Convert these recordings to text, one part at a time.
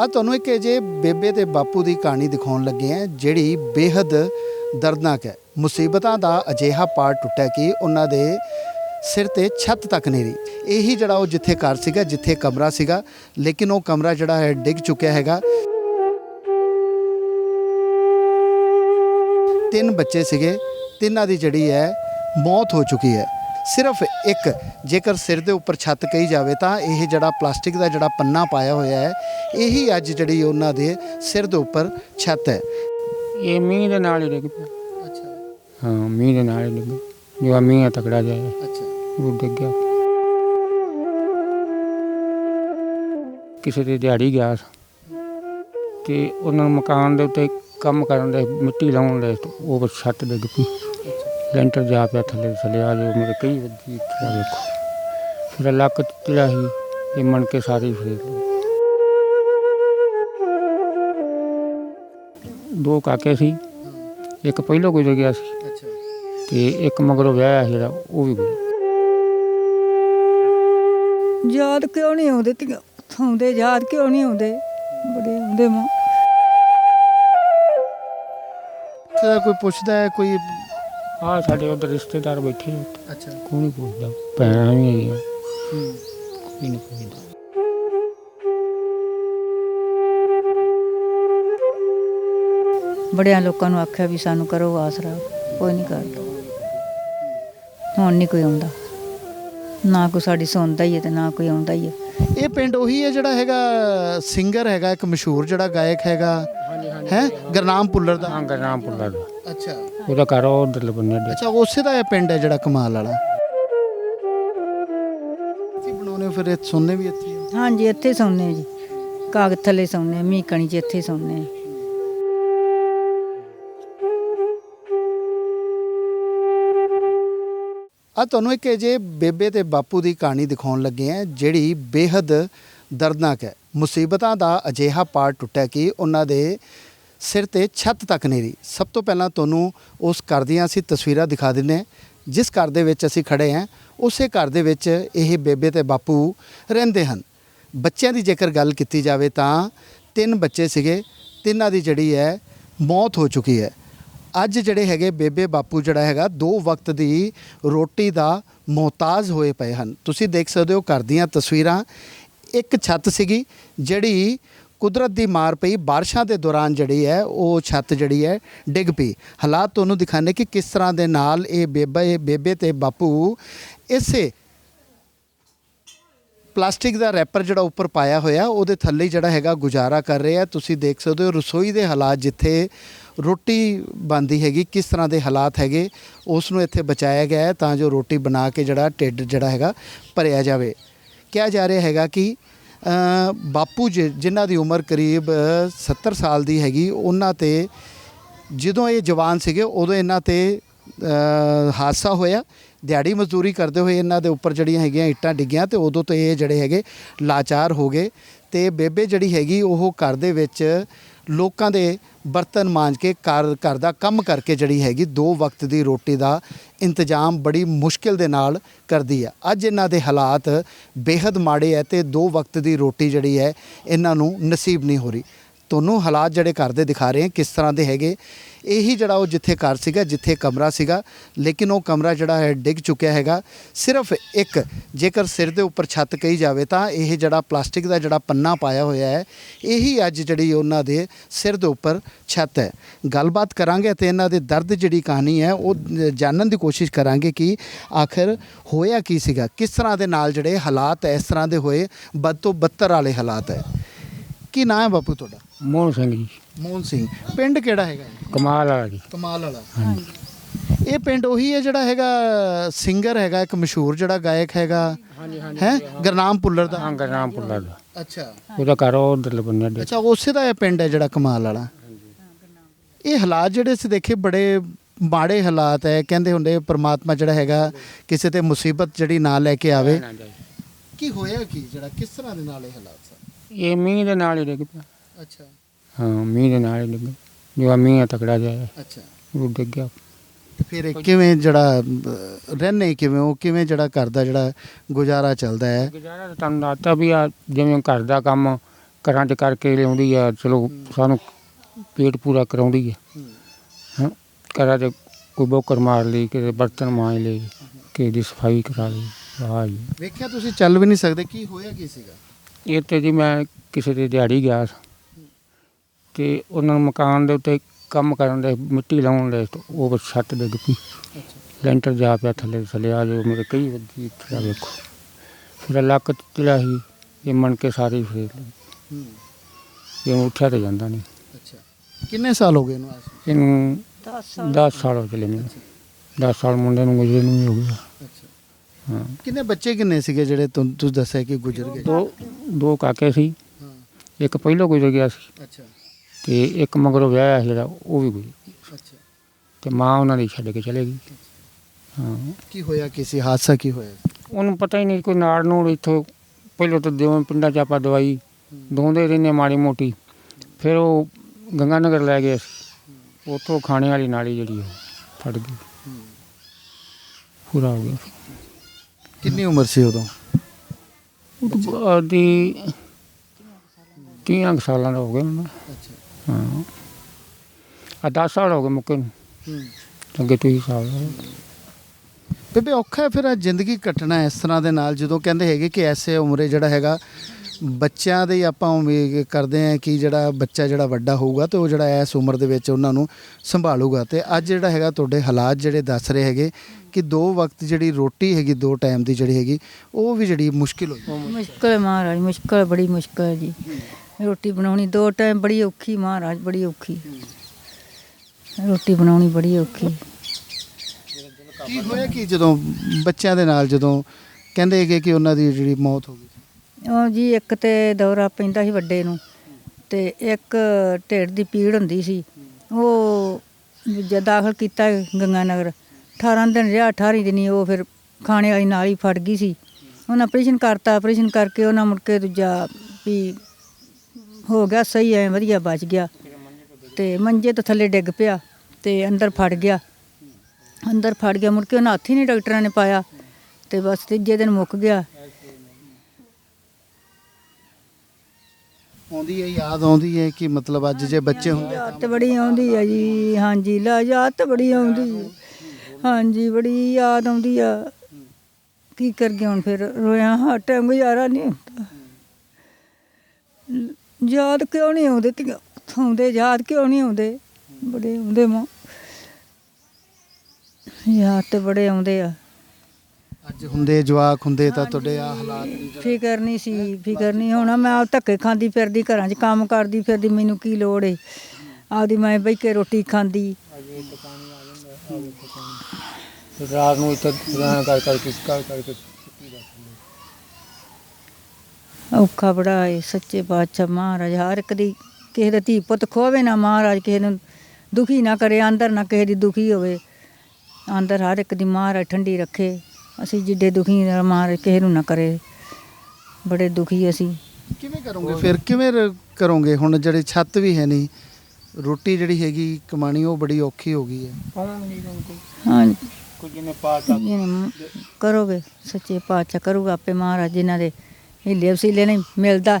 ਆ ਤੁਹਾਨੂੰ ਇੱਕ ਜੇ ਬੇਬੇ ਤੇ ਬਾਪੂ ਦੀ ਕਹਾਣੀ ਦਿਖਾਉਣ ਲੱਗੇ ਆ ਜਿਹੜੀ ਬੇहद ਦਰਦਨਾਕ ਹੈ। ਮੁਸੀਬਤਾਂ ਦਾ ਅਜਿਹਾ ਪਾਰ ਟੁੱਟਿਆ ਕਿ ਉਹਨਾਂ ਦੇ ਸਿਰ ਤੇ ਛੱਤ ਤੱਕ ਨਹੀਂ ਰਹੀ ਇਹੀ ਜਿਹੜਾ ਉਹ ਜਿੱਥੇ ਘਰ ਸੀਗਾ, ਜਿੱਥੇ ਕਮਰਾ ਸੀਗਾ, ਲੇਕਿਨ ਉਹ ਕਮਰਾ ਜਿਹੜਾ ਹੈ, ਡਿੱਗ ਚੁੱਕਿਆ ਹੈਗਾ। ਤਿੰਨ ਬੱਚੇ ਸੀਗੇ, ਤਿੰਨਾਂ ਦੀ ਜਿਹੜੀ ਹੈ, ਮੌਤ ਹੋ ਚੁੱਕੀ ਹੈ। ਸਿਰਫ ਇੱਕ ਜੇਕਰ ਸਿਰ ਦੇ ਉੱਪਰ ਛੱਤ ਕਹੀ ਜਾਵੇ ਤਾਂ ਇਹ ਜਿਹੜਾ ਪਲਾਸਟਿਕ ਦਾ ਜਿਹੜਾ ਪੰਨਾ ਪਾਇਆ ਹੋਇਆ ਹੈ ਇਹੀ ਅੱਜ ਜਿਹੜੀ ਉਹਨਾਂ ਦੇ ਸਿਰ ਦੇ ਉੱਪਰ ਛੱਤ ਹੈ। ਇਹ ਮੀਂਹ ਦੇ ਨਾਲ ਹੀ ਡਿੱਗ ਪਿਆ। ਅੱਛਾ। ਹਾਂ ਮੀਂਹ ਦੇ ਨਾਲ ਹੀ ਡਿੱਗ ਜੋ ਮੀਂਹ ਆ ਤਕੜਾ ਹੈ, ਅੱਛਾ। ਉਹ ਡਿੱਗ ਗਿਆ। ਕਿਸੇ ਦੇ ਦਿਹਾੜੀ ਗਿਆ ਤੇ ਉਹਨਾਂ ਨੂੰ ਮਕਾਨ ਦੇ ਉੱਤੇ ਕੰਮ ਕਰਨ ਦੇ ਮਿੱਟੀ ਲਾਉਣ ਦੇ ਉਹ ਛੱਤ ਡਿੱਗ ਪਈ। ਲੈਂਟਰ ਜਾ ਪਿਆ ਥੱਲੇ ਥੱਲੇ ਆ ਜੋ ਮੇਰੇ ਕਈ ਵੱਜੀ ਇੱਥੇ ਵੇਖੋ। ਫਿਰ ਲੱਕ ਟੁੱਟਿਆ ਸੀ ਇਹ ਮਣ ਕੇ ਸਾਰੀ ਫੇਰ। ਦੋ ਕਾਕੇ ਸੀ ਇੱਕ ਪਹਿਲੋਂ ਗੁਜ਼ਰ ਗਿਆ ਸੀ ਅੱਛਾ। ਤੇ ਇੱਕ ਮਗਰੋਂ ਵਿਆਹਿਆ ਸੀ ਜਿਹੜਾ ਉਹ ਵੀ ਗੁਜ਼ਰ ਯਾਦ ਕਿਉਂ ਨਹੀਂ ਆਉਂਦੇ ਆਉਂਦੇ ਯਾਦ ਕਿਉਂ ਨਹੀਂ ਆਉਂਦੇ? ਬੜੇ ਆਉਂਦੇ ਮਾਂ। ਤੇ ਕੋਈ ਪੁੱਛਦਾ ਹੈ ਕੋਈ ਆ ਸਾਡੇ ਉਧਰ ਰਿਸ਼ਤੇਦਾਰ ਬੈਠੇ ਨੇ। ਅੱਛਾ। ਕੋਈ ਨਹੀਂ ਪੁੱਛਦਾ? ਭੈਣਾਂ ਵੀ ਹੈਗੀਆਂ। ਕੋਈ ਨਹੀਂ ਪੁੱਛਦਾ ਬੜਿਆਂ ਲੋਕਾਂ ਨੂੰ ਆਖਿਆ ਵੀ ਸਾਨੂੰ ਕਰੋ ਆਸਰਾ ਕੋਈ ਨਹੀਂ ਕਰਦਾ। ਹੁਣ ਨਹੀਂ ਕੋਈ ਆਉਂਦਾ। ਨਾ ਕੋਈ ਸਾਡੀ ਸੁਣਦਾ ਹੀ ਹੈ ਤੇ ਨਾ ਕੋਈ ਆਉਂਦਾ ਹੀ ਹੈ। ਇਹ ਪਿੰਡ ਉਹੀ ਹੈ ਜਿਹੜਾ ਹੈਗਾ ਸਿੰਗਰ ਹੈਗਾ ਇੱਕ ਮਸ਼ਹੂਰ ਜਿਹੜਾ ਗਾਇਕ ਹੈਗਾ। ਹੈ? ਗਰਨਾਮ ਪੁੱਲਰ ਦਾ। ਹਾਂ ਗਰਨਾਮ ਪੁੱਲਾ ਦਾ। ਅੱਛਾ। ਉਹਦਾ ਘਰ ਉਧਰ ਬੰਨੇ ਦੇ ਅੱਛਾ ਉਸੇ ਦਾ ਇਹ ਪਿੰਡ ਹੈ ਜਿਹੜਾ ਕਮਾਲ ਵਾਲਾ? ਕੀ ਬਣਾਉਨੇ ਹੋ ਫਿਰ? ਇਹ ਸੁਣਨੇ ਵੀ ਇੱਥੇ ਹੀ ਹੋ? ਹਾਂਜੀ ਇੱਥੇ ਸੌਂਦੇ ਜੀ। ਕਾਗਜ਼ ਥੱਲੇ ਸੌਂਦੇ ਮੀਂਹ ਕਣੀ 'ਚ ਇੱਥੇ ਸੌਂਦੇ ਆ। ਤੁਹਾਨੂੰ ਇੱਕ ਜੇ ਬੇਬੇ ਤੇ ਬਾਪੂ ਦੀ ਕਹਾਣੀ ਦਿਖਾਉਣ ਲੱਗੇ ਆ ਜਿਹੜੀ ਬੇहद ਦਰਦਨਾਕ ਹੈ। ਮੁਸੀਬਤਾਂ ਦਾ ਅਜਿਹਾ ਪਾਰ ਟੁੱਟਿਆ ਕਿ ਉਹਨਾਂ ਦੇ ਸਿਰ ਤੇ ਛੱਤ ਤੱਕ ਨਹੀਂ ਰਹੀ ਸਭ ਤੋਂ ਪਹਿਲਾਂ ਤੁਹਾਨੂੰ ਉਸ ਘਰ ਦੀਆਂ ਅਸੀਂ ਤਸਵੀਰਾਂ ਦਿਖਾ ਦਿੰਨੇ ਹਾਂ। ਜਿਸ ਘਰ ਦੇ ਵਿੱਚ ਅਸੀਂ ਖੜੇ ਹਾਂ, ਉਸੇ ਘਰ ਦੇ ਵਿੱਚ ਇਹ ਬੇਬੇ ਤੇ ਬਾਪੂ ਰਹਿੰਦੇ ਹਨ। ਬੱਚਿਆਂ ਦੀ ਜੇਕਰ ਗੱਲ ਕੀਤੀ ਜਾਵੇ ਤਾਂ ਤਿੰਨ ਬੱਚੇ ਸੀਗੇ। ਤਿੰਨਾਂ ਦੀ ਜਿਹੜੀ ਹੈ, ਮੌਤ ਹੋ ਚੁੱਕੀ ਹੈ। ਅੱਜ ਜਿਹੜੇ ਹੈਗੇ ਬੇਬੇ ਬਾਪੂ ਜਿਹੜਾ ਹੈਗਾ, ਦੋ ਵਕਤ ਦੀ ਰੋਟੀ ਦਾ ਮੁਹਤਾਜ ਹੋਏ ਪਏ ਹਨ। ਤੁਸੀਂ ਦੇਖ ਸਕਦੇ ਹੋ ਘਰ ਦੀਆਂ ਤਸਵੀਰਾਂ। ਇੱਕ ਛੱਤ ਸੀਗੀ, ਜਿਹੜੀ ਕੁਦਰਤ ਦੀ ਮਾਰ ਪਈ, ਬਾਰਿਸ਼ਾਂ ਦੇ ਦੌਰਾਨ ਜਿਹੜੀ ਹੈ, ਉਹ ਛੱਤ ਜਿਹੜੀ ਹੈ ਡਿੱਗ ਪਈ। ਹਾਲਾਤ ਤੁਹਾਨੂੰ ਦਿਖਾਣੇ ਕਿ ਕਿਸ ਤਰ੍ਹਾਂ ਦੇ ਨਾਲ ਇਹ ਬੇਬੇ ਬੇਬੇ ਤੇ ਬਾਪੂ ਇਸੇ ਪਲਾਸਟਿਕ ਦਾ ਰੈਪਰ ਜਿਹੜਾ ਉੱਪਰ ਪਾਇਆ ਹੋਇਆ, ਉਹਦੇ ਥੱਲੇ ਜਿਹੜਾ ਹੈਗਾ ਗੁਜ਼ਾਰਾ ਕਰ ਰਿਹਾ। ਤੁਸੀਂ ਦੇਖ ਸਕਦੇ ਹੋ, ਰਸੋਈ ਦੇ ਹਾਲਾਤ ਜਿੱਥੇ ਰੋਟੀ ਬਣਦੀ ਹੈਗੀ, ਕਿਸ ਤਰ੍ਹਾਂ ਦੇ ਹਾਲਾਤ ਹੈਗੇ ਉਸ ਨੂੰ ਇੱਥੇ ਬਚਾਇਆ ਗਿਆ ਹੈ ਤਾਂ ਜੋ ਰੋਟੀ ਬਣਾ ਕੇ ਜਿਹੜਾ ਢਿੱਡ ਜਿਹੜਾ ਹੈਗਾ ਭਰਿਆ ਜਾਵੇ। ਕਿਹਾ ਜਾ ਰਿਹਾ ਹੈਗਾ ਕਿ ਬਾਪੂ ਜੀ, ਜਿਨ੍ਹਾਂ ਦੀ ਉਮਰ ਕਰੀਬ 70 ਸਾਲ ਦੀ ਹੈਗੀ, ਉਹਨਾਂ ਤੇ ਜਦੋਂ ਇਹ ਜਵਾਨ ਸੀਗੇ, ਉਦੋਂ ਇਹਨਾਂ ਤੇ ਹਾਦਸਾ ਹੋਇਆ। ਦਿਹਾੜੀ ਮਜ਼ਦੂਰੀ ਕਰਦੇ ਹੋਏ ਇਹਨਾਂ ਦੇ ਉੱਪਰ ਜਿਹੜੀਆਂ ਹੈਗੀਆਂ ਇੱਟਾਂ ਡਿੱਗੀਆਂ ਤੇ ਉਦੋਂ ਤੋਂ ਇਹ ਜਿਹੜੇ ਹੈਗੇ ਲਾਚਾਰ ਹੋ ਗਏ। ਤੇ ਬੇਬੇ ਜਿਹੜੀ ਹੈਗੀ, ਉਹ ਘਰ ਦੇ ਵਿੱਚ ਲੋਕਾਂ ਦੇ ਬਰਤਨ ਮਾਂਜ ਕੇ ਘਰ ਘਰ ਦਾ ਕੰਮ ਕਰਕੇ ਜਿਹੜੀ ਹੈਗੀ ਦੋ ਵਕਤ ਦੀ ਰੋਟੀ ਦਾ ਇੰਤਜ਼ਾਮ ਬੜੀ ਮੁਸ਼ਕਿਲ ਦੇ ਨਾਲ ਕਰਦੀ ਹੈ ਅੱਜ ਇਹਨਾਂ ਦੇ ਹਾਲਾਤ ਬੇहद ਮਾੜੇ ਹੈ ਤੇ ਦੋ ਵਕਤ ਦੀ ਰੋਟੀ ਜਿਹੜੀ ਹੈ ਇਹਨਾਂ ਨੂੰ ਨਸੀਬ ਨਹੀਂ ਹੋ ਰਹੀ। ਤੁਹਾਨੂੰ ਹਾਲਾਤ ਜਿਹੜੇ ਘਰ ਦੇ ਦਿਖਾ ਰਹੇ ਹਾਂ ਕਿਸ ਤਰ੍ਹਾਂ ਦੇ ਹੈਗੇ ਇਹੀ ਜਿਹੜਾ ਉਹ ਜਿੱਥੇ ਘਰ ਸੀਗਾ, ਜਿੱਥੇ ਕਮਰਾ ਸੀਗਾ, ਲੇਕਿਨ ਉਹ ਕਮਰਾ ਜਿਹੜਾ ਹੈ, ਡਿੱਗ ਚੁੱਕਿਆ ਹੈਗਾ। ਸਿਰਫ ਇੱਕ, ਜੇਕਰ ਸਿਰ ਦੇ ਉੱਪਰ ਛੱਤ ਕਹੀ ਜਾਵੇ ਤਾਂ ਇਹ ਜਿਹੜਾ ਪਲਾਸਟਿਕ ਦਾ ਜਿਹੜਾ ਪੰਨਾ ਪਾਇਆ ਹੋਇਆ ਹੈ, ਇਹੀ ਅੱਜ ਜਿਹੜੀ ਉਹਨਾਂ ਦੇ ਸਿਰ ਦੇ ਉੱਪਰ ਛੱਤ ਹੈ। ਗੱਲਬਾਤ ਕਰਾਂਗੇ ਤੇ ਇਹਨਾਂ ਦੇ ਦਰਦ ਜਿਹੜੀ ਕਹਾਣੀ ਹੈ, ਉਹ ਜਾਣਨ ਦੀ ਕੋਸ਼ਿਸ਼ ਕਰਾਂਗੇ ਕਿ ਆਖਰ ਹੋਇਆ ਕੀ ਸੀਗਾ, ਕਿਸ ਤਰ੍ਹਾਂ ਦੇ ਨਾਲ ਜਿਹੜੇ ਹਾਲਾਤ ਇਸ ਤਰ੍ਹਾਂ ਦੇ ਹੋਏ ਬਦ ਤੋਂ ਬੱਤਰ ਵਾਲੇ ਹਾਲਾਤ ਹੈ। ਕੀ ਨਾਂ ਹੈ ਬਾਪੂ ਤੁਹਾਡਾ? ਮੋਹਨ ਸਿੰਘ ਜੀ। ਮੋਹਨ ਸਿੰਘ ਪਿੰਡ ਕਿਹੜਾ ਹੈਗਾ? ਕਮਾਲ ਵਾਲਾ ਜੀ। ਕਮਾਲ ਵਾਲਾ। ਇਹ ਪਿੰਡ ਉਹੀ ਹੈ ਜਿਹੜਾ ਹੈਗਾ ਸਿੰਗਰ ਹੈਗਾ ਇੱਕ ਮਸ਼ਹੂਰ ਜਿਹੜਾ ਗਾਇਕ ਹੈਗਾ ਹਾਂਜੀ ਹੈ? ਗਰਨਾਮ ਪੁੱਲਰ ਦਾ। ਹਾਂ ਗਰਨਾਮ ਪੁੱਲਾ ਦਾ। ਅੱਛਾ। ਉਹਦਾ ਘਰ ਉਧਰ ਬੰਨੇ ਦੇ ਅੱਛਾ ਉਸੇ ਦਾ ਇਹ ਪਿੰਡ ਹੈ ਜਿਹੜਾ ਕਮਾਲ ਵਾਲਾ। ਇਹ ਹਾਲਾਤ ਜਿਹੜੇ ਸੀ ਦੇਖੇ ਬੜੇ ਮਾੜੇ ਹਾਲਾਤ ਹੈ। ਕਹਿੰਦੇ ਹੁੰਦੇ ਪ੍ਰਮਾਤਮਾ ਜਿਹੜਾ ਹੈਗਾ ਕਿਸੇ ਤੇ ਮੁਸੀਬਤ ਜਿਹੜੀ ਨਾ ਲੈ ਕੇ ਆਵੇ। ਕੀ ਹੋਇਆ ਕੀ ਜਿਹੜਾ ਕਿਸ ਤਰ੍ਹਾਂ ਦੇ ਨਾਲ ਇਹ ਹਾਲਾਤ ਸਨ? ਇਹ ਮੀਂਹ ਦੇ ਨਾਲ ਹੀ ਡਿੱਗ ਪਿਆ। ਅੱਛਾ। ਹਾਂ ਮੀਂਹ ਦੇ ਨਾਲ ਹੀ ਡਿੱਗ ਜੋ ਮੀਂਹ ਤਕੜਾ ਜਿਹਾ ਹੈ, ਅੱਛਾ। ਉਹ ਡਿੱਗ ਗਿਆ। ਤੇ ਫਿਰ ਇਹ ਕਿਵੇਂ ਜਿਹੜਾ ਅਹ, ਰਹਿੰਦੇ ਕਿਵੇਂ? ਉਹ ਕਿਵੇਂ ਜਿਹੜਾ ਘਰ ਦਾ ਜਿਹੜਾ ਗੁਜ਼ਾਰਾ ਚੱਲਦਾ ਹੈ? ਗੁਜ਼ਾਰਾ ਤਾਂ ਤੁਹਾਨੂੰ ਦੱਸਤਾ ਵੀ ਆ ਜਿਵੇਂ ਘਰ ਦਾ ਕੰਮ ਘਰਾਂ 'ਚ ਕਰਕੇ ਲਿਆਉਂਦੀ ਆ ਚਲੋ ਸਾਨੂੰ ਪੇਟ ਪੂਰਾ ਕਰਾਉਂਦੀ ਆ। ਹਾਂ। ਘਰਾਂ 'ਚ ਕੋਈ ਬੋਕਰ ਮਾਰ ਲਈ ਕਿਤੇ ਬਰਤਨ ਮਾਂਜ ਲਏ ਕਿਸੇ ਦੀ ਸਫ਼ਾਈ ਕਰਾ ਲਈ ਆਹ ਜੀ। ਵੇਖਿਆ ਤੁਸੀਂ ਚੱਲ ਵੀ ਨਹੀਂ ਸਕਦੇ ਕੀ ਹੋਇਆ ਕੀ ਸੀਗਾ? ਇਹ ਤੇ ਜੀ ਮੈਂ ਕਿਸੇ ਦੇ ਦਿਹਾੜੀ ਗਿਆ ਸੀ। ਤੇ ਉਹਨਾਂ ਨੂੰ ਮਕਾਨ ਦੇ ਉੱਤੇ ਕੰਮ ਕਰਨ ਦੇ ਮਿੱਟੀ ਲਾਉਣ ਦੇ ਤੇ ਉਹ ਛੱਤ ਡਿੱਗ ਪਈ ਲੈਂਟਰ ਜਾ ਪਿਆ ਥੱਲੇ ਥੱਲੇ ਆ ਜੋ ਮੇਰੇ ਕਈ ਵੱਜੀ ਇੱਥੇ ਆ ਵੇਖੋ। ਫਿਰ ਲੱਕ ਜਿਹੜਾ ਸੀ ਇਹ ਮਣ ਕੇ ਸਾਰੇ ਫੇਰ ਲਈ ਹੂੰ। ਇਹ ਉੱਠਿਆ ਤੇ ਜਾਂਦਾ ਨਹੀਂ। ਅੱਛਾ। ਕਿੰਨੇ ਸਾਲ ਹੋ ਗਏ ਇਹਨੂੰ ਆਸ? ਇਹਨੂੰ 10 10 ਸਾਲ ਹੋ ਚਲੇ ਮੈਨੂੰ 10 ਸਾਲ ਮੁੰਡੇ ਨੂੰ ਗੁਜਰੇ ਨੂੰ ਹੋ ਗਿਆ। ਅੱਛਾ। ਹਾਂ। ਕਿੰਨੇ ਬੱਚੇ ਕਿੰਨੇ ਸੀਗੇ ਜਿਹੜੇ ਤੁਸੀਂ ਦੱਸਿਆ ਕਿ ਗੁਜ਼ਰ ਗਏ? ਦੋ ਦੋ ਕਾਕੇ ਸੀ। ਹਾਂ। ਇੱਕ ਪਹਿਲਾਂ ਗੁਜ਼ਰ ਗਿਆ ਸੀ। ਅੱਛਾ। ਤੇ ਇੱਕ ਮਗਰੋਂ ਵਿਆਹਿਆ ਸੀ ਜਿਹੜਾ ਉਹ ਵੀ ਗੁਜ਼ਰ ਗਿਆ ਅੱਛਾ। ਤੇ ਮਾਂ ਉਹਨਾਂ ਦੀ ਛੱਡ ਕੇ ਚਲੇ ਗਈ। ਹਾਂ। ਕੀ ਹੋਇਆ? ਕਿਸੇ ਹਾਦਸਾ ਕੀ ਹੋਇਆ? ਉਹਨੂੰ ਪਤਾ ਹੀ ਨਹੀਂ ਕੋਈ ਨਾੜ ਨੂੰ ਇੱਥੋਂ ਪਹਿਲਾਂ ਤਾਂ ਦਿਓਂ ਪਿੰਡਾਂ 'ਚ ਆਪਾਂ ਦਵਾਈ ਦੋਂਦੇ ਰਹਿੰਦੇ ਮਾੜੀ ਮੋਟੀ। ਫਿਰ ਉਹ ਗੰਗਾ ਨਗਰ ਲੈ ਗਏ। ਉੱਥੋਂ ਖਾਣੇ ਵਾਲੀ ਨਾਲੀ ਜਿਹੜੀ ਉਹ ਫੜ ਗਈ। ਪੂਰਾ ਹੋ ਗਿਆ। ਕਿੰਨੀ ਉਮਰ ਸੀ ਉਦੋਂ? ਬਾਅਦ ਦੀ ਤੀਹਾਂ ਕੁ ਸਾਲਾਂ ਦਾ ਹੋ ਗਿਆ ਹਾਂ ਆ 10 ਸਾਲ ਹੋ ਗਏ ਮੁੱਕੇ ਨੂੰ। ਹੂੰ। ਅੱਗੇ ਤੁਸੀਂ ਸਾਲ ਹੋ ਗਏ। ਬੇਬੇ ਔਖਾ ਹੈ ਫਿਰ ਆ ਜ਼ਿੰਦਗੀ ਕੱਟਣਾ ਇਸ ਤਰ੍ਹਾਂ ਦੇ ਨਾਲ ਜਦੋਂ ਕਹਿੰਦੇ ਹੈਗੇ ਕਿ ਐਸੇ ਉਮਰੇ ਜਿਹੜਾ ਹੈਗਾ ਬੱਚਿਆਂ ਦੇ ਆਪਾਂ ਉਮੀਦ ਕਰਦੇ ਆ ਕਿ ਜਿਹੜਾ ਬੱਚਾ ਜਿਹੜਾ ਵੱਡਾ ਹੋਊਗਾ ਤੇ ਉਹ ਜਿਹੜਾ ਇਸ ਉਮਰ ਦੇ ਵਿੱਚ ਉਹਨਾਂ ਨੂੰ ਸੰਭਾਲੂਗਾ। ਤੇ ਅੱਜ ਜਿਹੜਾ ਹੈਗਾ ਤੁਹਾਡੇ ਹਾਲਾਤ ਜਿਹੜੇ ਦੱਸ ਰਹੇ ਹੈਗੇ ਕਿ ਦੋ ਵਕਤ ਜਿਹੜੀ ਰੋਟੀ ਹੈਗੀ ਦੋ ਟਾਈਮ ਦੀ ਜਿਹੜੀ ਹੈਗੀ ਉਹ ਵੀ ਜਿਹੜੀ ਮੁਸ਼ਕਿਲ ਹੋਈ। ਮੁਸ਼ਕਲ ਹੈ ਮਹਾਰਾਜ ਮੁਸ਼ਕਲ ਬੜੀ ਮੁਸ਼ਕਲ ਹੈ ਜੀ। ਰੋਟੀ ਬਣਾਉਣੀ ਦੋ ਟਾਈਮ ਬੜੀ ਔਖੀ ਮਹਾਰਾਜ ਬੜੀ ਔਖੀ। ਰੋਟੀ ਬਣਾਉਣੀ ਬੜੀ ਔਖੀ। ਕੀ ਹੋਇਆ ਕਿ ਜਦੋਂ ਬੱਚਿਆਂ ਦੇ ਨਾਲ ਜਦੋਂ ਕਹਿੰਦੇ ਹੈਗੇ ਕਿ ਉਹਨਾਂ ਦੀ ਜਿਹੜੀ ਮੌਤ ਹੋ ਗਈ? ਉਹ ਜੀ ਇੱਕ ਤੇ ਦੌਰਾ ਪੈਂਦਾ ਸੀ ਵੱਡੇ ਨੂੰ ਤੇ ਇੱਕ ਢਿੱਡ ਦੀ ਪੀੜ ਹੁੰਦੀ ਸੀ। ਉਹ ਦੂਜਾ ਦਾਖਲ ਕੀਤਾ ਗੰਗਾ ਨਗਰ 18 ਦਿਨ ਰਿਹਾ 18 ਦਿਨੀ ਉਹ ਫਿਰ ਖਾਣੇ ਵਾਲੀ ਨਾਲ ਹੀ ਫੜ ਗਈ ਸੀ। ਉਹਨਾਂ ਆਪਰੇਸ਼ਨ ਕਰਤਾ ਆਪਰੇਸ਼ਨ ਕਰਕੇ ਉਹਨਾਂ ਮੁੜ ਕੇ ਦੂਜਾ ਵੀ ਹੋ ਗਿਆ ਸਹੀ ਐ ਵਧੀਆ ਬਚ ਗਿਆ। ਤੇ ਮੰਜੇ ਤੋਂ ਥੱਲੇ ਡਿੱਗ ਪਿਆ ਤੇ ਅੰਦਰ ਫੜ ਗਿਆ। ਅੰਦਰ ਫੜ ਗਿਆ ਮੁੜ ਕੇ ਉਹਨਾਂ ਹੱਥ ਹੀ ਨਹੀਂ ਡਾਕਟਰਾਂ ਨੇ ਪਾਇਆ ਤੇ ਬਸ ਤੀਜੇ ਦਿਨ ਮੁੱਕ ਗਿਆ। ਆਉਂਦੀ ਹੈ ਯਾਦ ਆਉਂਦੀ ਹੈ ਕਿ ਮਤਲਬ ਅੱਜ ਜੇ ਬੱਚੇ ਹੁੰਦੇ ਯਾਦ ਤੇ ਬੜੀ ਆਉਂਦੀ ਆ ਜੀ। ਹਾਂਜੀ ਲਾ ਯਾਦ ਤੇ ਬੜੀ ਆਉਂਦੀ ਆ ਹਾਂਜੀ ਬੜੀ ਯਾਦ ਆਉਂਦੀ ਆ। ਕੀ ਕਰ ਗਿਆ ਹੁਣ ਫਿਰ ਰੋਇਆ ਹਾਂ ਟਾਈਮ ਗੁਜ਼ਾਰਾ ਨਹੀਂ ਹੁੰਦਾ। ਯਾਦ ਕਿਉਂ ਨਹੀਂ ਆਉਂਦੇ ਧੀਆਂ? ਆਉਂਦੇ ਯਾਦ ਕਿਉਂ ਨਹੀਂ ਆਉਂਦੇ? ਬੜੇ ਆਉਂਦੇ ਮਾਂ। ਯਾਦ ਤੇ ਬੜੇ ਆਉਂਦੇ ਆ। ਅੱਜ ਹੁੰਦੇ ਜਵਾਕ ਹੁੰਦੇ ਤਾਂ ਤੁਹਾਡੇ ਆ ਹਾਲਾਤ ਨਹੀਂ। ਫਿਕਰ ਨਹੀਂ ਸੀ ਫਿਕਰ ਨਹੀਂ ਹੋਣਾ। ਮੈਂ ਆਪ ਧੱਕੇ ਖਾਂਦੀ ਫਿਰਦੀ ਘਰਾਂ 'ਚ ਕੰਮ ਕਰਦੀ ਫਿਰਦੀ ਮੈਨੂੰ ਕੀ ਲੋੜ ਏ? ਆਪਦੀ ਮੈਂ ਬਹਿ ਕੇ ਰੋਟੀ ਖਾਂਦੀ। ਰਾਤ ਨੂੰ ਇੱਥੇ ਕਰ ਕਰ ਕੇ ਕਰ ਕਰਕੇ ਔਖਾ ਬੜਾ ਏ ਸੱਚੇ ਪਾਤਸ਼ਾਹ ਮਹਾਰਾਜ ਹਰ ਇੱਕ ਦੀ ਕਿਸੇ ਦਾ ਧੀ ਪੁੱਤ ਖੋਵੇ ਨਾ ਮਹਾਰਾਜ ਕਿਸੇ ਨੂੰ ਦੁਖੀ ਨਾ ਕਰੇ ਅੰਦਰ ਨਾ ਕਿਸੇ ਦੀ ਦੁਖੀ ਹੋਵੇ। ਅੰਦਰ ਹਰ ਇੱਕ ਦੀ ਮਹਾਰਾਜ ਠੰਡੀ ਰੱਖੇ। ਅਸੀਂ ਜਿੱਡੇ ਦੁਖੀ ਆ, ਮਹਾਰਾਜ ਕਿਸੇ ਨੂੰ ਨਾ ਕਰੇ। ਬੜੇ ਦੁਖੀ ਅਸੀਂ। ਕਿਵੇਂ ਕਰੋਗੇ ਫਿਰ? ਕਿਵੇਂ ਰ- ਕਰੋਗੇ? ਹੁਣ ਜਿਹੜੇ ਛੱਤ ਵੀ ਹੈ ਨਹੀਂ ਰੋਟੀ ਜਿਹੜੀ ਹੈਗੀ ਕਮਾਣੀ ਉਹ ਬੜੀ ਔਖੀ ਹੋ ਗਈ ਹੈ। ਹਾਂ ਕੁਝ ਨੇ ਜਿਹਨੇ ਕਰੋਗੇ ਸੱਚੇ ਪਾਤਸ਼ਾਹ ਕਰੂਗਾ ਆਪੇ ਮਹਾਰਾਜ ਜਿਨ੍ਹਾਂ ਦੇ ਹੀਲੇ ਵਸੀਲੇ ਨਹੀਂ ਮਿਲਦਾ।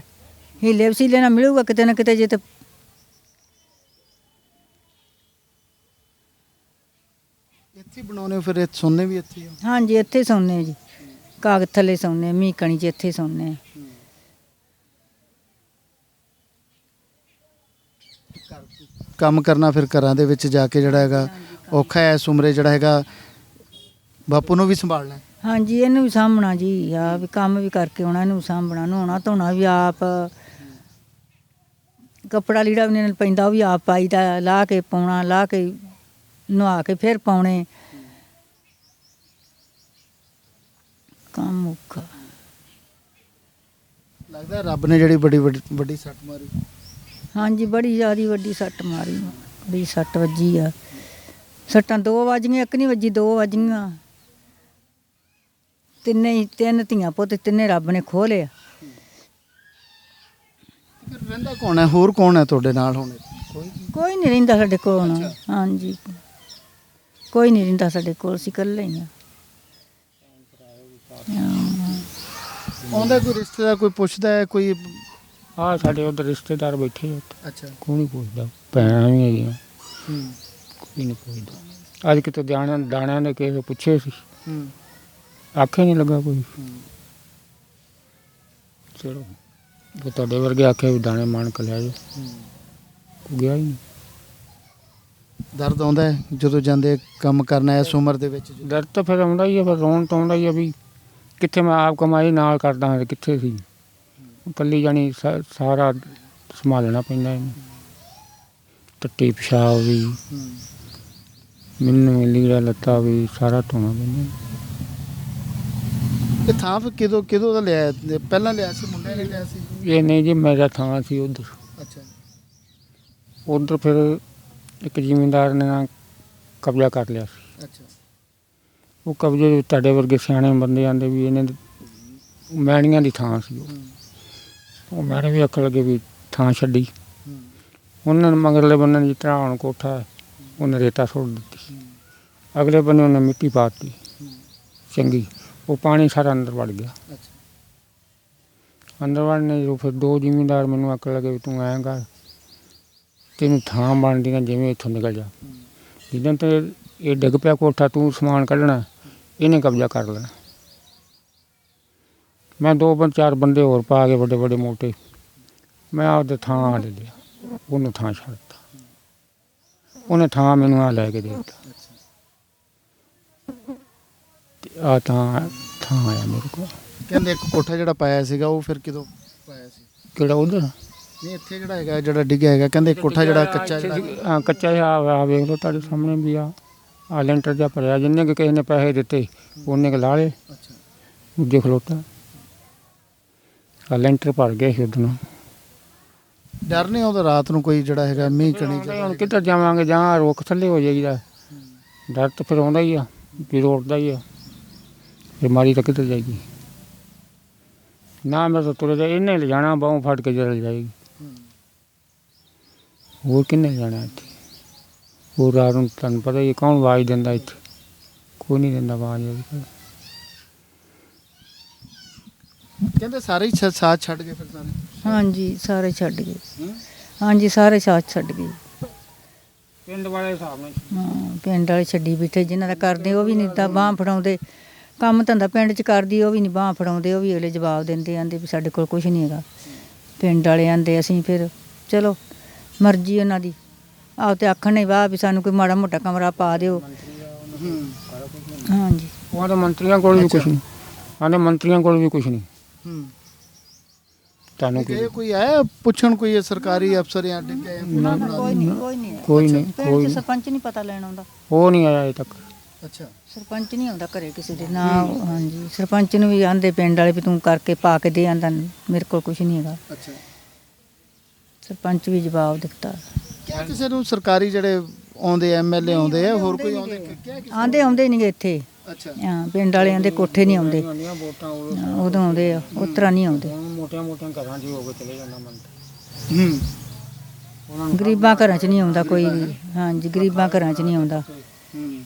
ਹੀਲੇ ਵਸੀਲੇ ਨਾਲ ਮਿਲੂਗਾ ਕਿਤੇ ਨਾ ਕਿਤੇ ਜੇ ਤੇ ਇੱਥੇ ਬਣਾਉਨੇ ਫਿਰ ਇਹ ਸੋਨੇ ਵੀ ਇੱਥੇ ਹੋ ਹਾਂਜੀ ਇੱਥੇ ਸੌਂਦੇ ਜੀ। ਕਾਗਜ਼ ਥੱਲੇ ਸੌਂਦੇ ਮੀਂਹ ਕਣੀ 'ਚ ਇੱਥੇ ਸੌਂਦੇ ਕੰਮ ਕਰਨਾ ਫਿਰ ਘਰਾਂ ਦੇ ਵਿੱਚ ਜਾ ਕੇ ਜਿਹੜਾ ਹੈਗਾ ਔਖਾ ਹੈ ਇਸ ਉਮਰੇ ਜਿਹੜਾ ਹੈਗਾ ਬਾਪੂ ਨੂੰ ਵੀ ਸੰਭਾਲਣਾ ਹੈ। ਹਾਂਜੀ ਇਹਨੂੰ ਵੀ ਸਾਂਭਣਾ ਜੀ ਆ ਵੀ ਕੰਮ ਵੀ ਕਰਕੇ ਆਉਣਾ ਇਹਨੂੰ ਵੀ ਸਾਂਭਣਾ ਨਹਾਉਣਾ ਧੋਣਾ ਵੀ ਆਪ। ਕੱਪੜਾ ਲੀੜਾ ਵੀ ਨਹੀਂ ਪੈਂਦਾ ਉਹ ਵੀ ਆਪ ਪਾਈਦਾ ਲਾ ਕੇ ਪਾਉਣਾ ਲਾ ਕੇ ਨਵਾ ਕੇ ਫਿਰ ਪਾਉਣੇ। ਕੰਮ ਔਖਾ। ਲੱਗਦਾ ਰੱਬ ਨੇ ਜਿਹੜੀ ਬੜੀ ਵੱਡੀ ਵੱਡੀ ਸੱਟ ਮਾਰੀ। ਹਾਂਜੀ ਬੜੀ ਜ਼ਿਆਦੀ ਵੱਡੀ ਸੱਟ ਮਾਰੀ। ਬੜੀ ਸੱਟ ਵੱਜੀ ਆ। ਸੱਟਾਂ ਦੋ ਵੱਜੀਆਂ ਇੱਕ ਨਹੀਂ ਵੱਜੀ ਦੋ ਵੱਜੀਆਂ ਤਿੰਨੇ ਹੀ ਤਿੰਨ ਧੀਆਂ ਪੁੱਤ ਤਿੰਨੇ ਰੱਬ ਨੇ ਖੋਹ ਲਿਆ। ਫਿਰ ਰਹਿੰਦਾ ਕੌਣ ਹੈ? ਹੋਰ ਕੌਣ ਹੈ ਤੁਹਾਡੇ ਨਾਲ ਹੁਣ? ਕੋਈ ਕੋਈ ਨਹੀਂ ਰਹਿੰਦਾ ਸਾਡੇ ਕੋਲ। ਹੁਣ ਹਾਂਜੀ। ਕੋਈ ਨਹੀਂ ਰਹਿੰਦਾ ਸਾਡੇ ਕੋਲ ਅਸੀਂ ਇਕੱਲੇ ਹੀ ਆ ਆਉਂਦਾ ਕੋਈ ਰਿਸ਼ਤੇਦਾਰ ਕੋਈ ਪੁੱਛਦਾ ਹੈ ਕੋਈ? ਆ ਸਾਡੇ ਉਧਰ ਰਿਸ਼ਤੇਦਾਰ ਬੈਠੇ ਆ ਉੱਥੇ। ਅੱਛਾ। ਕੋਈ ਨਹੀਂ ਪੁੱਛਦਾ। ਭੈਣਾਂ ਵੀ ਹੈਗੀਆਂ। ਹੂੰ। ਕੋਈ ਨਹੀਂ ਪੁੱਛਦਾ। ਅੱਜ ਕਿਤੇ ਦਾਣਿਆਂ ਦਾਣਿਆਂ ਦੇ ਕਿਸੇ ਤੋਂ ਪੁੱਛੇ ਸੀ। ਹੂੰ। ਆਖੇ ਨਹੀਂ ਲੱਗਾ ਕੋਈ। ਚਲੋ ਉਹ ਤੁਹਾਡੇ ਵਰਗੇ ਆਖੇ ਵੀ ਦਾਣੇ ਮਾਣ ਕੇ ਲੈ ਜਾਓ ਹੂੰ ਕੋਈ ਗਿਆ ਹੀ ਨਹੀਂ ਦਰਦ ਆਉਂਦਾ ਹੈ ਜਦੋਂ ਜਾਂਦੇ ਕੰਮ ਕਰਨਾ ਇਸ ਉਮਰ ਦੇ ਵਿੱਚ? ਡਰ ਤਾਂ ਫਿਰ ਆਉਂਦਾ ਹੀ ਹੈ ਫਿਰ ਰੋਣ ਤਾਂ ਆਉਂਦਾ ਹੀ ਹੈ ਵੀ ਕਿੱਥੇ ਮੈਂ ਆਪ ਕਮਾਈ ਨਾਲ ਕਰਦਾ ਹਾਂ ਤੇ ਕਿੱਥੇ ਸੀ। ਇਕੱਲੀ ਜਾਣੀ ਸਾ- ਸਾਰਾ ਸੰਭਾਲਣਾ ਪੈਂਦਾ ਇਹਨੂੰ। ਟੱਟੀ ਪਿਸ਼ਾਬ ਵੀ ਮੈਨੂੰ ਲੀੜਾ ਲੱਤਾ ਵੀ ਸਾਰਾ ਧੋਣਾ ਪੈਂਦਾ। ਇਹ ਥਾਂ ਫਿਰ ਕਿਦੋਂ ਕਿਦੋਂ ਦਾ ਲਿਆ ਹੈ? ਪਹਿਲਾਂ ਲਿਆ ਸੀ ਮੁੰਡੇ ਨੇ ਲਿਆ ਸੀ? ਇਹ ਨਹੀਂ ਜੀ ਮੇਰਾ ਥਾਂ ਸੀ ਉਧਰ। ਅੱਛਾ ਉਧਰ ਫਿਰ ਇੱਕ ਜ਼ਿਮੀਂਦਾਰ ਨੇ ਨਾ ਕਬਜ਼ਾ ਕਰ ਲਿਆ ਸੀ। ਅੱਛਾ। ਉਹ ਕਬਜ਼ੇ ਤੁਹਾਡੇ ਵਰਗੇ ਸਿਆਣੇ ਬੰਦੇ ਆਂਦੇ ਵੀ ਇਹਨੇ ਮੈਣੀਆਂ ਦੀ ਥਾਂ ਸੀ ਉਹ। ਹੂੰ। ਉਹ ਮੈਣੇ ਵੀ ਅੱਖ ਲੱਗੇ ਵੀ ਥਾਂ ਛੱਡੀ। ਹੂੰ। ਉਹਨਾਂ ਨੇ ਮਗਰਲੇ ਬੰਨੇ ਜਿਸ ਤਰ੍ਹਾਂ ਹੁਣ ਕੋਠਾ ਹੈ, ਉਹਨੇ ਰੇਤਾ ਸੁੱਟ ਦਿੱਤੀ। ਅਗਲੇ ਬੰਨੇ ਉਹਨੇ ਮਿੱਟੀ ਪਾਤੀ ਚੰਗੀ। ਉਹ ਪਾਣੀ ਸਾਰਾ ਅੰਦਰ ਵੜ ਗਿਆ। ਅੱਛਾ। ਅੰਦਰ ਵੜਨੇ ਜੋ ਫਿਰ ਦੋ ਜ਼ਿਮੀਂਦਾਰ ਮੈਨੂੰ ਅੱਖ ਲੱਗੇ ਤੂੰ ਐਂ ਕਰ ਤੈਨੂੰ ਥਾਂ ਬਣਦੀਆਂ ਜਿਵੇਂ ਇੱਥੋਂ ਨਿਕਲ ਜਾ। ਜਿੱਦਾਂ ਤੇ ਇਹ ਡਿੱਗ ਪਿਆ ਕੋਠਾ ਤੂੰ ਸਮਾਨ ਕੱਢਣਾ ਇਹਨੇ ਕਬਜ਼ਾ ਕਰ ਲੈਣਾ। ਮੈਂ ਦੋ ਬੰਦ ਚਾਰ ਬੰਦੇ ਹੋਰ ਪਾ ਕੇ ਵੱਡੇ ਵੱਡੇ ਮੋਟੇ ਮੈਂ ਆਪਦੇ ਥਾਂ ਲੈ ਲਿਆ ਉਹਨੂੰ ਥਾਂ ਛੱਡਤਾ ਉਹਨੇ ਥਾਂ ਮੈਨੂੰ ਆ ਲੈ ਕੇ ਦੇ ਦਿੱਤਾ। ਆ ਤਾਂ ਥਾਂ ਆਇਆ ਮੇਰੇ ਕੋਲ। ਕਹਿੰਦੇ ਇੱਕ ਕੋਠਾ ਜਿਹੜਾ ਪਾਇਆ ਸੀਗਾ ਉਹ ਫਿਰ ਕਿਦੋਂ ਪਾਇਆ ਸੀ? ਕਿਹੜਾ ਉਧਰ ਨਹੀਂ ਇੱਥੇ ਜਿਹੜਾ ਹੈਗਾ ਜਿਹੜਾ ਡਿੱਗਿਆ ਹੈਗਾ ਕਹਿੰਦੇ ਇੱਕ ਕੋਠਾ ਜਿਹੜਾ ਕੱਚਾ ਜਿਹੜਾ ਹਾਂ ਕੱਚਾ ਜਿਹਾ ਆ ਆ ਵੇਖ ਲਓ ਤੁਹਾਡੇ ਸਾਹਮਣੇ ਵੀ ਆ। ਆ ਲੈਂਟਰ ਜਿਹਾ ਭਰਿਆ ਜਿੰਨੇ ਕਿ ਕਿਸੇ ਨੇ ਪੈਸੇ ਦਿੱਤੇ ਉਹਨੇ ਕੁ ਲਾ ਲਏ। ਅੱਛਾ। ਦੂਜੇ ਖਲੋਤਾ। ਆ ਲੈਂਟਰ ਭਰ ਗਿਆ ਸੀ ਉਦੋਂ ਡਰ ਨਹੀਂ ਆਉਂਦਾ ਰਾਤ ਨੂੰ ਕੋਈ ਜਿਹੜਾ ਹੈਗਾ ਮੀਂਹ ਕਣੀ ਹੁਣ ਕਿੱਧਰ ਜਾਵਾਂਗੇ ਜਾਂ ਰੁੱਖ ਥੱਲੇ ਹੋ ਜਾਈਦਾ। ਡਰ ਤਾਂ ਫਿਰ ਆਉਂਦਾ ਹੀ ਆ ਵੀ ਰੋੜਦਾ ਹੀ ਆ। ਬਿਮਾਰੀ ਤਾਂ ਕਿੱਧਰ ਜਾਏਗੀ? ਨਾ ਮੈਂ ਤਾਂ ਤੁਰੇ ਜਾ ਇਹਨੇ ਲੈ ਜਾਣਾ ਬਾਹੋਂ ਫੜ ਕੇ ਜਲ ਜਾਏਗੀ। ਹੋਰ ਕਿੰਨੇ ਜਾਣਾ ਇੱਥੇ? ਹੋਰ ਰਾਤ ਨੂੰ ਤੁਹਾਨੂੰ ਪਤਾ ਹੀ ਹੈ, ਕੌਣ ਆਵਾਜ਼ ਦਿੰਦਾ ਇੱਥੇ? ਕੋਈ ਨਹੀਂ ਦਿੰਦਾ ਆਵਾਜ਼। ਕਹਿੰਦੇ ਸਾਰੇ ਹੀ ਛ- ਸਾਥ ਛੱਡ ਗਏ ਫਿਰ ਸਾਰੇ। ਹਾਂਜੀ ਸਾਰੇ ਛੱਡ ਗਏ। ਹੂੰ? ਹਾਂਜੀ ਸਾਰੇ ਸਾਥ ਛੱਡ ਗਏ। ਪਿੰਡ ਵਾਲੇ ਹਿਸਾਬ ਨਾਲ ਹਾਂ ਪਿੰਡ ਵਾਲੇ ਛੱਡੀ ਬੈਠੇ ਜਿਨ੍ਹਾਂ ਦਾ ਕਰਦੇ ਉਹ ਵੀ ਨਹੀਂ ਤਾਂ ਬਾਹ ਫੜਾਉਂਦੇ। ਕੰਮ ਧੰਦਾ ਪਿੰਡ 'ਚ ਕਰਦੀ ਉਹ ਵੀ ਨਹੀਂ ਬਾਹ ਫੜਾਉਂਦੇ ਉਹ ਵੀ ਅਗਲੇ ਜਵਾਬ ਦਿੰਦੇ ਆਂਦੇ ਵੀ ਸਾਡੇ ਕੋਲ ਕੁਝ ਨਹੀਂ ਹੈਗਾ। ਪਿੰਡ ਵਾਲੇ ਆਂਦੇ ਅਸੀਂ ਫਿਰ ਚਲੋ ਮਰਜ਼ੀ ਉਹਨਾਂ ਦੀ। ਆਪ ਤੇ ਆਖਣ ਨਹੀਂ ਵਾਹ ਵੀ ਸਾਨੂੰ ਕੋਈ ਮਾੜਾ ਮੋਟਾ ਕਮਰਾ ਪਾ ਦਿਓ। ਹਾਂਜੀ। ਉਹਨਾਂ ਦੇ ਮੰਤਰੀਆਂ ਕੋਲ ਵੀ ਕੁਝ ਨਹੀਂ ਮੰਤਰੀਆਂ ਕੋਲ ਵੀ ਕੁਝ ਨਹੀਂ ਹੂੰ। ਤੁਹਾਨੂੰ ਕੋਈ ਆਇਆ ਪੁੱਛਣ ਕੋਈ ਇਹ ਸਰਕਾਰੀ ਅਫਸਰ ਜਾਂ ਡਿੱਗਿਆ ਜਾਂ ਕੋਈ? ਨਹੀਂ ਕੋਈ ਨਹੀਂ ਕੋਈ ਨਹੀਂ ਸਰਪੰਚ ਨਹੀਂ ਪਤਾ ਲੈਣ ਆਉਂਦਾ? ਉਹ ਨਹੀਂ ਆਇਆ ਅਜੇ ਤੱਕ। ਅੱਛਾ। ਸਰਪੰਚ ਨਹੀਂ ਆਉਂਦਾ ਘਰੇ ਕਿਸੇ ਦੇ ਨਾ ਹਾਂਜੀ। ਸਰਪੰਚ ਨੂੰ ਵੀ ਆਂਦੇ ਪਿੰਡ ਵਾਲੇ ਵੀ ਤੂੰ ਕਰਕੇ ਪਾ ਕੇ ਦੇ ਆਂਦਾ ਮੇਰੇ ਕੋਲ ਕੁਝ ਨਹੀਂ ਹੈਗਾ। ਅੱਛਾ। ਸਰਪੰਚ ਵੀ ਜਵਾਬ ਦਿੱਤਾ। ਕਿਆ ਕਿਸੇ ਨੂੰ ਸਰਕਾਰੀ ਜਿਹੜੇ ਆਉਂਦੇ ਐਮਐਲਏ ਆਉਂਦੇ ਆ ਹੋਰ ਕੋਈ ਆਉਂਦੇ? ਕਿਆ ਕਿਸੇ- ਆਂਦੇ ਆਉਂਦੇ ਨਹੀਂਗੇ ਇੱਥੇ। ਅੱਛਾ। ਹਾਂ, ਪਿੰਡ ਵਾਲਿਆਂ ਦੇ ਕੋਠੇ ਨਹੀਂ ਆਉਂਦੇ। ਆਉਂਦੀਆਂ ਵੋਟਾਂ ਉਹ ਹਾਂ, ਉਦੋਂ ਆਉਂਦੇ ਆ ਉਸ ਤਰ੍ਹਾਂ ਨਹੀਂ ਆਉਂਦੇ। ਮੋਟੀਆਂ ਮੋਟੀਆਂ ਘਰਾਂ 'ਚ ਹੀ ਹੋ ਕੇ ਚਲੇ ਜਾਂਦਾ ਮੰਤਰੀ ਹੂੰ। ਉਹਨਾਂ ਨੂੰ ਗਰੀਬਾਂ ਘਰਾਂ 'ਚ ਨਹੀਂ ਆਉਂਦਾ ਕੋਈ ਵੀ। ਹਾਂਜੀ ਗਰੀਬਾਂ ਘਰਾਂ 'ਚ ਨਹੀਂ ਆਉਂਦਾ। ਹੂੰ।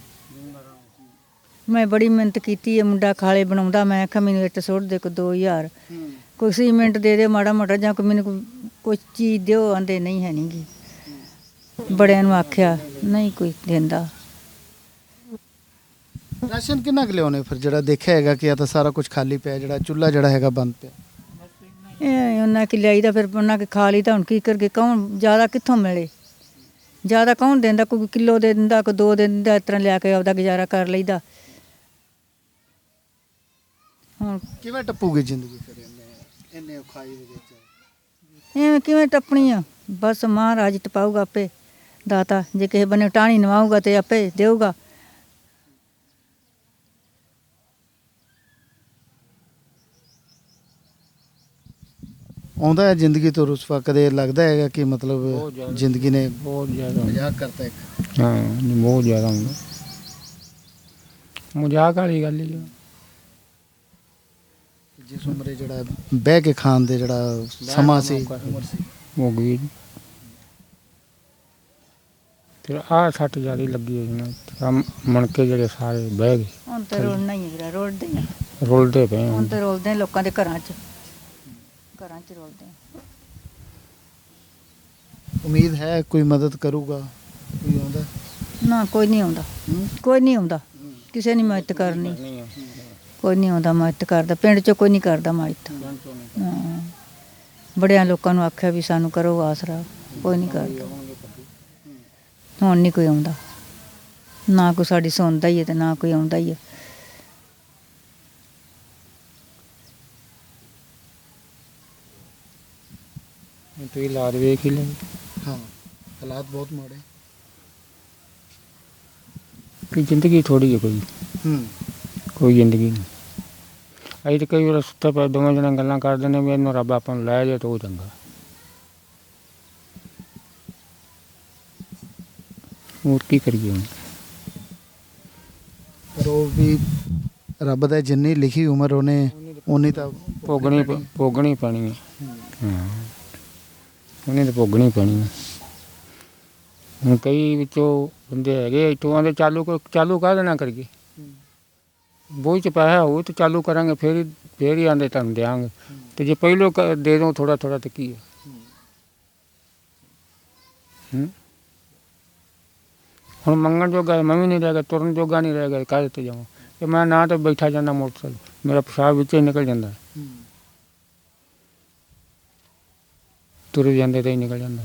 ਮੈਂ ਬੜੀ ਮਿਹਨਤ ਕੀਤੀ ਹੈ ਮੁੰਡਾ ਖਾਲੇ ਬਣਾਉਂਦਾ ਮੈਂ ਆਖਿਆ ਮੈਨੂੰ ਇੱਟ ਸੁੱਟ ਦੇ ਕੋ 2000 ਹੂੰ। ਕੋਈ ਸੀਮੈਂਟ ਦੇ ਦੇ ਮਾੜਾ ਮੋਟਾ ਜਾਂ ਕੋਈ ਮੈਨੂੰ ਕੋਈ ਚੀਜ਼ ਦਿਓ ਆਂਦੇ ਨਹੀਂ ਹੈ ਨਹੀਂਗੀ ਬੜਿਆਂ ਨੂੰ ਆਖਿਆ ਨਹੀਂ ਕੋਈ ਦਿੰਦਾ। ਰਾਸ਼ਨ ਕਿੰਨਾ ਕੁ ਲਿਆਉਣੇ ਫਿਰ? ਜਿਹੜਾ ਦੇਖਿਆ ਹੈਗਾ ਕਿ ਆ ਤਾਂ ਸਾਰਾ ਕੁਝ ਖਾਲੀ ਪਿਆ ਜਿਹੜਾ ਚੁੱਲ੍ਹਾ ਜਿਹੜਾ ਹੈਗਾ ਬੰਦ ਪਿਆ। ਇਹ ਉਹਨਾਂ ਕਿ ਲਿਆਈਦਾ ਫਿਰ ਉਹਨਾਂ ਕੇ ਖਾ ਲਈ ਤਾਂ ਹੁਣ ਕੀ ਕਰਗੇ ਕੌਣ ਜ਼ਿਆਦਾ ਕਿੱਥੋਂ ਮਿਲੇ? ਜ਼ਿਆਦਾ ਕੌਣ ਦਿੰਦਾ ਕੋਈ ਕਿਲੋ ਦੇ ਦਿੰਦਾ ਕੋਈ ਦੋ ਦੇ ਦਿੰਦਾ ਇਸ ਤਰ੍ਹਾਂ ਲਿਆ ਕੇ ਆਪਦਾ ਗੁਜ਼ਾਰਾ ਕਰ ਲਈਦਾ। ਹੁਣ ਕਿਵੇਂ ਟੱਪੂਗੀ ਜ਼ਿੰਦਗੀ ਫਿਰ ਇੰਨੇ ਇੰਨੇ ਔਖਾਈ ਦੇ ਵਿੱਚ? ਐਵੇਂ ਕਿਵੇਂ ਟੱਪਣੀ ਆ ਬਸ ਮਹਾਰਾਜ ਟਪਾਊਗਾ ਆਪੇ ਦਾਤਾ ਜੇ ਕਿਸੇ ਬੰਨੇ ਟਾਣੀ ਨਵਾਊਗਾ ਤੇ ਆਪੇ ਦੇਊਗਾ। ਆਉਂਦਾ ਹੈ ਜ਼ਿੰਦਗੀ ਤੋਂ ਰੁਸਵਾ ਕਦੇ ਲੱਗਦਾ ਹੈਗਾ ਕਿ ਮਤਲਬ। ਜ਼ਿੰਦਗੀ ਨੇ ਬਹੁਤ ਜ਼ਿਆਦਾ। ਮਜ਼ਾਕ ਕਰਤਾ ਇੱਕ? ਹਾਂ ਬਹੁਤ ਜ਼ਿਆਦਾ ਹੁੰਦਾ। ਮਜ਼ਾਕ ਵਾਲੀ ਗੱਲ ਹੀ ਆ ਜਿਸ ਉਮਰੇ ਜਿਹੜਾ ਬਹਿ ਕੇ ਖਾਣ ਦੇ ਜਿਹੜਾ ਸਮਾਂ ਸੀ। ਹੋ ਗਈ ਤੇ ਆਹ ਸੱਟ ਜ਼ਿਆਦਾ ਲੱਗੀ ਹੋਈ ਨਾ ਆਹ ਮਣਕੇ ਜਿਹੜੇ ਸਾਰੇ ਬਹਿ ਗਏ। ਹੁਣ ਤੇ ਰੋਲਣਾ ਹੀ ਹੈ ਰੋਲਦੇ ਆ। ਰੁਲਦੇ ਪਏ ਹੁਣ ਹੁਣ ਤੇ ਰੋਲਦੇ ਆ ਲੋਕਾਂ ਦੇ ਘਰਾਂ 'ਚ। ਘਰਾਂ 'ਚ ਰੋਲਦੇ ਆ। ਉਮੀਦ ਹੈ ਕੋਈ ਮਦਦ ਕਰੂਗਾ? ਕੋਈ ਆਉਂਦਾ? ਨਾ ਕੋਈ ਨਹੀਂ ਆਉਂਦਾ? ਕੋਈ ਨਹੀਂ ਆਉਂਦਾ। ਕਿਸੇ ਨੇ ਮਦਦ ਕਰਨੀ। ਕੋਈ ਨਹੀਂ ਆਉਂਦਾ ਮਦਦ ਕਰਦਾ ਪਿੰਡ 'ਚ ਕੋਈ ਨਹੀਂ ਕਰਦਾ ਮਦਦ। ਹਾਂ। ਬੜਿਆਂ ਲੋਕਾਂ ਨੂੰ ਆਖਿਆ ਵੀ ਸਾਨੂੰ ਕਰੋ ਆਸਰਾ ਕੋਈ ਨਹੀਂ ਕਰਦਾ। ਹੁਣ ਨਹੀਂ ਕੋਈ ਆਉਂਦਾ। ਨਾ ਕੋਈ ਸਾਡੀ ਸੁਣਦਾ ਹੀ ਹੈ ਤੇ ਨਾ ਕੋਈ ਆਉਂਦਾ ਹੀ ਹੈ। ਤੁਸੀਂ ਲਾਦ ਵੇਖ ਹੀ ਲੈ ਹਾਂ ਹਾਲਾਤ ਬਹੁਤ ਮਾੜੇ। ਕਿ ਜ਼ਿੰਦਗੀ ਥੋੜੀ ਹੈ ਕੋਈ? ਹੂੰ। ਕੋਈ ਜ਼ਿੰਦਗੀ ਨਹੀਂ। ਅਸੀਂ ਤਾਂ ਕਈ ਵਾਰ ਸੁੱਤੇ ਪਏ ਦੋਵੇਂ ਜਣੇ ਗੱਲਾਂ ਕਰਦੇ ਨੇ ਵੀ ਇਹਨੂੰ ਰੱਬ ਆਪਾਂ ਨੂੰ ਲੈ ਜਾਏ ਤਾਂ ਉਹ ਚੰਗਾ। ਹੋਰ ਕੀ ਕਰੀਏ ਹੁਣ? ਪਰ ਉਹ ਵੀ ਰੱਬ ਦਾ ਜਿੰਨੀ ਲਿਖੀ ਉਮਰ ਉਹਨੇ ਉਨੀ ਤਾਂ ਭੋਗਣੀ ਪ- ਭੋਗਣੀ ਪੈਣੀ ਹੈ ਹਾਂ। ਉਹਨੇ ਤਾਂ ਭੋਗਣੀ ਪੈਣੀ ਹੈ ਹੁਣ ਕਈ ਵਿੱਚੋਂ ਬੰਦੇ ਹੈਗੇ ਇਟੋਆਂ ਦੇ ਚਾਲੂ ਕੋ ਚਾਲੂ ਕਾਹਦੇ ਨਾਲ ਕਰੀਏ? ਬੋਝ ਚ ਪੈਸਾ ਹੋਊ, ਤੇ ਚਾਲੂ ਕਰਾਂਗੇ, ਫੇਰ ਹੀ ਫੇਰ ਹੀ ਆਂਦੇ ਤੁਹਾਨੂੰ ਦਿਆਂਗੇ। ਤੇ ਜੇ ਪਹਿਲੋਂ ਕ- ਦੇ ਦੋ ਥੋੜਾ ਥੋੜਾ ਤੇ ਕੀ ਹੈ ਹੂੰ? ਹੁਣ ਮੰਗਣ ਜੋਗਾ, ਮੈਂ ਵੀ ਨਹੀਂ ਰਹਿ ਗਿਆ, ਤੁਰਨ ਜੋਗਾ ਨਹੀਂ ਰਹਿ ਗਿਆ, ਕਾਹਦੇ ਤੇ ਜਾਵਾਂ? ਤੇ ਮੈਂ ਨਾ ਤਾਂ ਬੈਠਾ ਜਾਂਦਾ ਮੋਟਰਸਾਈਕਲ, ਮੇਰਾ ਪਿਸ਼ਾਬ ਵਿੱਚ ਹੀ ਨਿਕਲ ਜਾਂਦਾ। ਤੁਰ ਜਾਂਦੇ ਤਾਂ ਹੀ ਨਿਕਲ ਜਾਂਦਾ।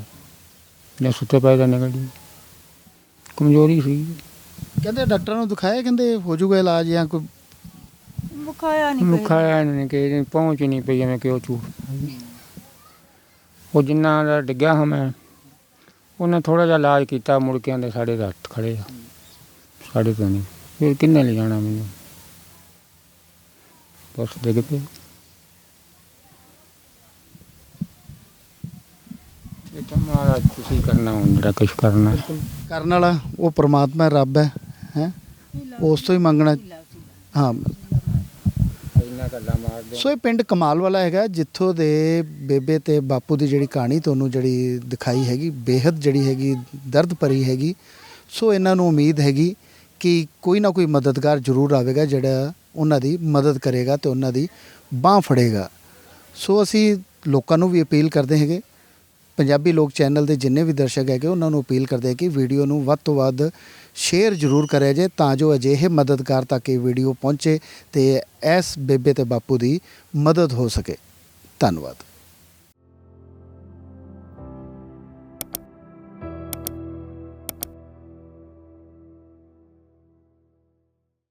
ਜਾਂ ਸੁੱਤੇ ਪਏ ਤਾਂ ਨਿਕਲ ਜੀ ਕਮਜ਼ੋਰੀ ਸੀ। ਕਹਿੰਦੇ ਡਾਕਟਰਾਂ ਨੂੰ ਦਿਖਾਇਆ ਕਹਿੰਦੇ ਹੋ ਜਾਊਗਾ ਇਲਾਜ ਜਾਂ ਕੋਈ ਮੁਖਾਇਆ ਨਹੀਂ ਮੁਖਾਇਆ ਨਹੀਂ ਕਿ ਪਹੁੰਚ ਹੀ ਨਹੀਂ ਪਈ ਐਵੇਂ ਕਿ ਉਹ ਝੂਠ। ਉਹ ਜਿੰਨਾ ਦਾ ਡਿੱਗਿਆ ਹਾਂ ਮੈਂ ਉਹਨੇ ਥੋੜਾ ਜਿਹਾ ਇਲਾਜ ਕੀਤਾ ਮੁੜ ਕੇ ਆਂਦੇ ਸਾਡੇ ਦਾ ਹੱਥ ਖੜੇ ਆ। ਸਾਡੇ ਤੋਂ ਨਹੀਂ ਫਿਰ ਕਿੰਨੇ ਲੈ ਜਾਣਾ ਮੈਨੂੰ? ਬਸ ਡਿੱਗ ਪਏ ਇਹ ਤਾਂ ਮਹਾਰਾਜ ਤੁਸੀਂ ਕਰਨਾ ਹੁਣ ਜਿਹੜਾ ਕੁਛ ਕਰਨਾ। ਕਰਨ ਵਾਲਾ ਉਹ ਪ੍ਰਮਾਤਮਾ ਰੱਬ ਹੈ ਹੈ? ਉਸ ਤੋਂ ਹੀ ਮੰਗਣਾ। ਹਾਂ। ਇੰਨਾ ਗੱਲਾਂ ਮਾਰਦੇ ਸੋ ਇਹ ਪਿੰਡ ਕਮਾਲ ਵਾਲਾ ਹੈਗਾ ਜਿੱਥੋਂ ਦੇ ਬੇਬੇ ਤੇ ਬਾਪੂ ਦੀ ਜਿਹੜੀ ਕਹਾਣੀ ਤੁਹਾਨੂੰ ਜਿਹੜੀ ਦਿਖਾਈ ਹੈਗੀ ਬੇहद ਜਿਹੜੀ ਹੈਗੀ ਦਰਦ ਭਰੀ ਹੈਗੀ। ਸੋ ਇਹਨਾਂ ਨੂੰ ਉਮੀਦ ਹੈਗੀ ਕਿ ਕੋਈ ਨਾ ਕੋਈ ਮਦਦਗਾਰ ਜ਼ਰੂਰ ਆਵੇਗਾ ਜਿਹੜਾ ਉਹਨਾਂ ਦੀ ਮਦਦ ਕਰੇਗਾ ਤੇ ਉਹਨਾਂ ਦੀ ਬਾਹ ਫੜੇਗਾ। ਸੋ ਅਸੀਂ ਲੋਕਾਂ ਨੂੰ ਵੀ ਅਪੀਲ ਕਰਦੇ ਹੈਗੇ ਪੰਜਾਬੀ ਲੋਕ ਚੈਨਲ ਦੇ ਜਿੰਨੇ ਵੀ ਦਰਸ਼ਕ ਹੈਗੇ, ਉਹਨਾਂ ਨੂੰ ਅਪੀਲ ਕਰਦੇ ਹਾਂ ਕਿ ਵੀਡੀਓ ਨੂੰ ਵੱਧ ਤੋਂ ਵੱਧ ਸ਼ੇਅਰ ਜ਼ਰੂਰ ਕਰਿਆ ਜੇ ਤਾਂ ਜੋ ਅਜਿਹੇ ਮਦਦਗਾਰ ਤੱਕ ਇਹ ਵੀਡੀਓ ਪਹੁੰਚੇ ਤੇ ਇਸ ਬੇਬੇ ਤੇ ਬਾਪੂ ਦੀ ਮਦਦ ਹੋ ਸਕੇ। ਧੰਨਵਾਦ।